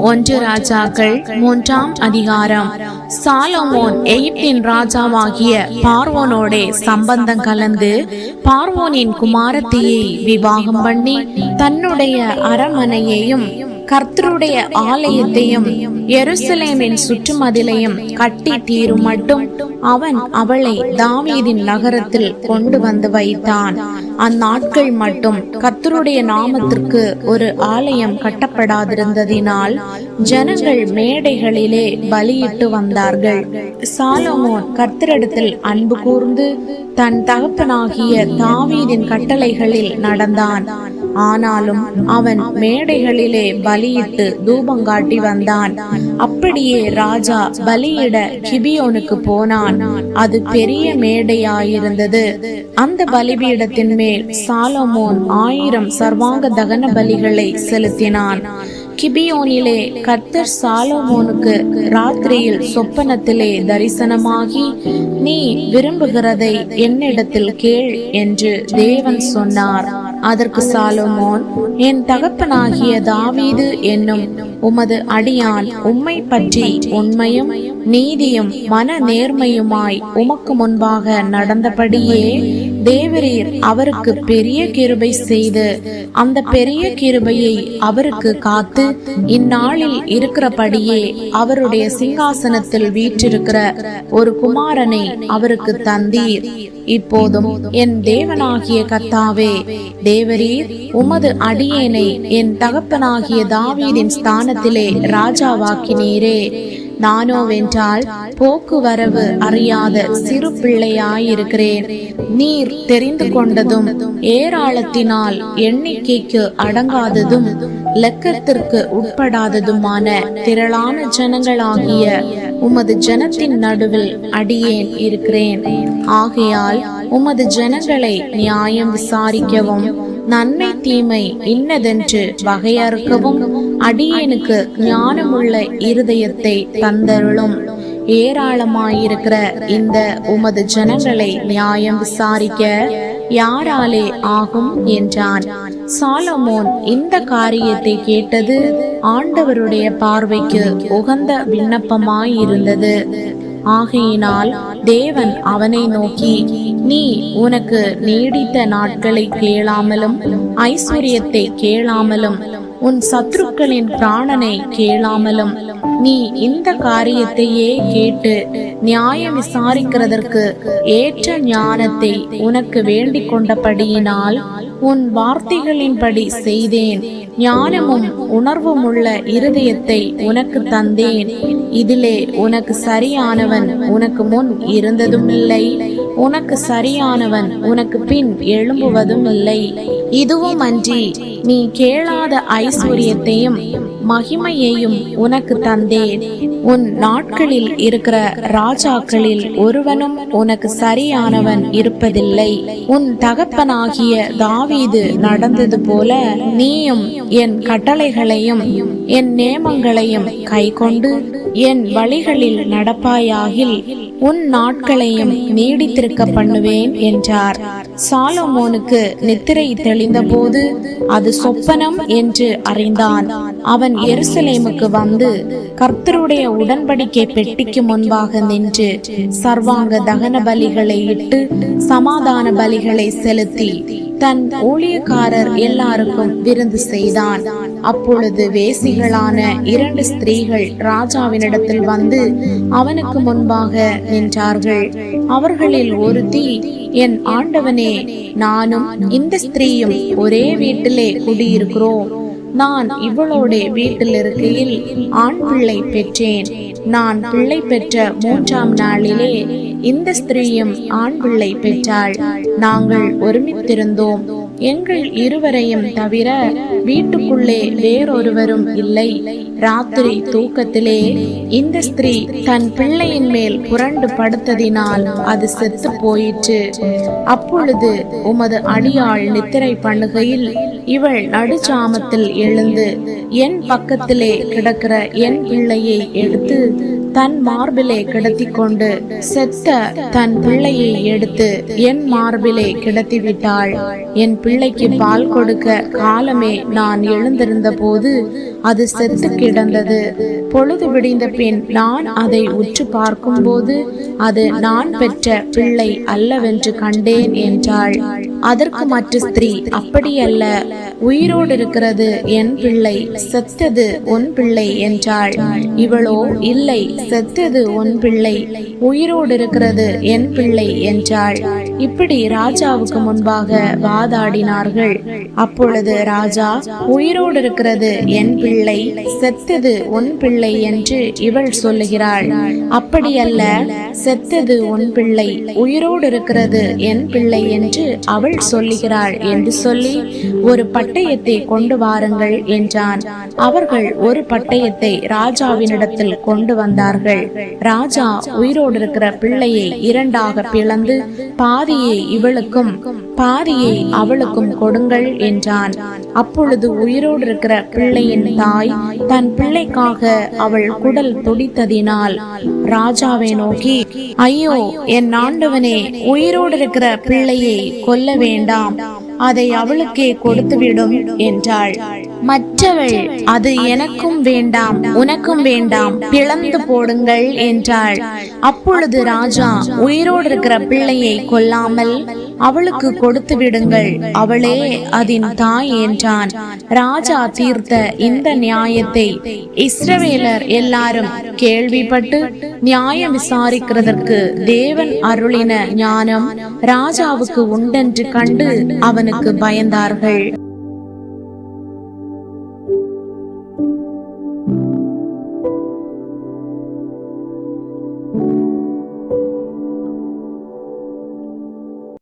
ஒன்று ராஜாக்கள் மூன்றாம் அதிகாரம். சாலமோன் எகிப்தின் ராஜாவாகிய பார்வோனோடே சம்பந்தம் கலந்து பார்வோனின் குமாரத்தியை விவாகம் பண்ணி தன்னுடைய அரமனையையும் கர்த்தருடைய ஆலயத்தையும் எருசலேமின் சுற்றுமதிலையும் கட்டி தீரும் மட்டும் அவன் அவளை தாவீதின் நகரத்தில் கொண்டு வந்து வைத்தான். அந்நாட்கள் மட்டும் கர்த்தருடைய நாமத்திற்கு ஒரு ஆலயம் கட்டப்படாதிருந்ததினால் ஜனங்கள் மேடைகளிலே பலியிட்டு வந்தார்கள். சாலமோன் கர்த்தரிடத்தில் அன்பு கூர்ந்து தன் தகப்பனாகிய தாவீதின் கட்டளைகளில் நடந்தான். ஆனாலும் அவன் மேடைகளிலே பலியிட்டு தூபங்காட்டி வந்தான். அப்படியே ராஜா பலியிட கிபியோனுக்கு போனான். அது பெரிய மேடையாயிருந்தது. அந்த பலிபீடத்தின் மேல் சாலமோன் ஆயிரம் சர்வாங்க தகன பலிகளை செலுத்தினான். கிபியோனிலே கர்த்தர் சாலமோனுக்கு ராத்திரியில் சொப்பனத்திலே தரிசனமாகி நீ விரும்புகிறதை என்னிடத்தில் கேள் என்று தேவன் சொன்னார். அதற்கு சாலமோன் என் தகப்பனாகிய தாவீது என்னும் உமது அடியான் உம்மை பற்றி உண்மையும் நீதியும் மன நேர்மையுமாய் உமக்கு முன்பாக நடந்தபடியே தேவரீர் அவருக்கு பெரிய கிருபை செய்து அந்த பெரிய கிருபையை அவருக்கு காத்து இந்நாளில் இருக்கிறபடியே அவருடைய சிங்காசனத்தில் வீற்றிருக்கிற ஒரு குமாரனை அவருக்கு தந்தீர். இப்போதும் என் தேவனாகிய கத்தாவே தேவரீர் உமது அடியேனை என் தகப்பனாகிய தாவீதின் ஸ்தானத்திலே ராஜாவாக்கினீரே. நானோவென்றால் போக்குவரவு அறியாத சிறு பிள்ளையாயிருக்கிறேன். நீர் தெரிந்து கொண்டதும் ஏராளத்தினால் எண்ணிக்கைக்கு அடங்காததும் லக்கத்திற்கு உட்படாததுமான திரளான ஜனங்களாகிய உமது ஜனத்தின் நடுவில் அடியேன் இருக்கிறேன். ஆகையால் உமது ஜனங்களை நியாயம் விசாரிக்கவும் நன்மை தீமை இன்னதென்று வகையறுக்கவும் அடியனுக்கு ஞானமுள்ள இருதயத்தை தந்தருளும். ஏராளமாயிருக்கிற இந்த உமது ஜனங்களை நியாயம் விசாரிக்க யாராலே ஆகும் என்றான். சாலமோன் இந்த காரியத்தை கேட்டது ஆண்டவருடைய பார்வைக்கு உகந்த விண்ணப்பமாயிருந்தது. ஆகையினால் தேவன் அவனை நோக்கி நீ உனக்கு நீடித்த நாட்களை கேளாமலும் ஐஸ்வர்யத்தை கேளாமலும் உன் சத்துருக்களின் பிராணனை கேளாமலும் நீ இந்த காரியத்தையே கேட்டு நியாயம் விசாரிக்கிறதற்கு ஏற்ற ஞானத்தை உனக்கு வேண்டிக் கொண்டபடியினால் உன் வார்த்தைகளின்படி செய்தேன். ஞானமும் உணர்வும் உள்ள இருதயத்தை உனக்கு தந்தேன். இதிலே உனக்கு சரியானவன் உனக்கு முன் இருந்ததும் இல்லை உனக்கு சரியானவன் உனக்கு பின் எழும்புவதும் இல்லை. இதுவும் அன்றி நீ கேளாத ஐஸ்வர்யத்தையும் மகிமையையும் உனக்கு தந்தேன். உன் நாட்களில் இருக்கிற ராஜாக்களில் ஒருவனும் உனக்கு சரியானவன் இருப்பதில்லை. உன் தகப்பனாகிய தாவீது நடந்தது போல நீயும் என் கட்டளைகளையும் என் நேமங்களையும் கைக்கொண்டு என் வழிகளில் நடப்பாயாகில் உன் நாட்களையும் நீடித்திருக்க பண்ணுவேன் என்றார். சாலமோனுக்கு நித்திரை தெளிந்தபோது அது சொப்பனம் என்று அறிந்தான். அவன் எருசலேமுக்கு வந்து கர்த்தருடைய உடன்படிக்கை பெட்டிக்கு முன்பாக நின்று சர்வாங்க தகன பலிகளை இட்டு சமாதான பலிகளை செலுத்தி தன் ஊழியக்காரர் எல்லாருக்கும் விருந்து செய்தான். அப்பொழுது வேசிகளான இரண்டு ஸ்திரீகள் ராஜாவினிடத்தில் வந்து அவனுக்கு முன்பாக நின்றார்கள். அவர்களில் ஒருத்தி என் ஆண்டவனே நானும் இந்த ஸ்திரீயும் ஒரே வீட்டிலே குடியிருக்கிறோம். நான் இவளோட வீட்டில் இருக்கையில் ஆண் பிள்ளை பெற்றேன். நான் பிள்ளை பெற்ற மூன்றாம் நாளிலே இந்த ஸ்திரீயும் ஆண் பிள்ளை பெற்றாள். நாங்கள் ஒருமித்திருந்தோம். எங்கள் இருவரையும் தவிர வீட்டுக்குள்ளே வேறொருவரும் இல்லை. ராத்திரி தூக்கத்திலே இந்த ஸ்திரீ தன் பிள்ளையின் மேல் புரண்டு படுத்ததினால் அது செத்து போயிற்று. அப்பொழுது உமது அடியாள் நித்திரை பண்ணுகையில் இவள் நடுச்சாமத்தில் எழுந்து என் பக்கத்திலே கிடக்கிற என் பிள்ளையை எடுத்து தன் மார்பிலே கிடத்தி கொண்டு செத்த தன் பிள்ளையை எடுத்து என் மார்பிலே கிடத்தி விட்டாள் என் பிள்ளைக்கு பால் கொடுக்க காலமே நான் எழுந்திருந்த போது அது செத்து கிடந்தது. பொழுது விடிந்த பின் நான் அதை உற்று பார்க்கும்போது அது நான் பெற்ற பிள்ளை அல்லவென்று கண்டேன் என்றாள். அதற்கு மற்ற ஸ்திரீ அப்படியல்ல உயிரோடு இருக்கிறது என் பிள்ளை செத்தது உன் பிள்ளை என்றாள். இவளோ இல்லை செத்தது உன் பிள்ளை உயிரோடு இருக்கிறது என் பிள்ளை என்றாள். இப்படி ராஜாவுக்கு முன்பாக வாதாடினார்கள். அப்பொழுது ராஜா உயிரோடு இருக்கிறது என் பிள்ளை செத்தது உன் பிள்ளை என்று இவள் சொல்லுகிறாள். அப்படியல்ல செத்தது உன் பிள்ளை உயிரோடு இருக்கிறது என் பிள்ளை என்று அவள் அவள் சொல்லுகிறாள் என்று சொல்லி ஒரு பட்டயத்தை கொண்டு வாருங்கள் என்றான். அவர்கள் ஒரு பட்டயத்தை ராஜாவினிடத்தில் கொண்டு வந்தார்கள். ராஜா உயிரோடு இருக்கிற பிள்ளையை இரண்டாக பிளந்து பாதியை இவளுக்கும் பாதியை அவளுக்கும் கொடுங்கள் என்றான். அப்பொழுது உயிரோடு இருக்கிற பிள்ளையின் தாய் தன் பிள்ளைக்காக அவள் குடல் துடித்ததினால் ராஜாவை நோக்கி ஐயோ என் ஆண்டவனே உயிரோடு இருக்கிற பிள்ளையை கொல்ல வேண்டாம். அதை அவளுக்கே கொடுத்துவிடும் என்றாள். மற்றவள் அது எனக்கும் வேண்டாம் உனக்கும் வேண்டாம் பிளந்து போடுங்கள் என்றாள். அப்பொழுது ராஜா உயிரோடு இருக்கிற பிள்ளையை கொல்லாமல் அவளுக்கு கொடுத்து விடுங்கள் அவளே அதன் தாய் என்றான். ராஜா தீர்த்த இந்த நியாயத்தை இஸ்ரவேலர் எல்லாரும் கேள்விப்பட்டு நியாயம் விசாரிக்கிறதற்கு தேவன் அருளின ஞானம் ராஜாவுக்கு உண்டென்று கண்டு அவனுக்கு பயந்தார்கள்.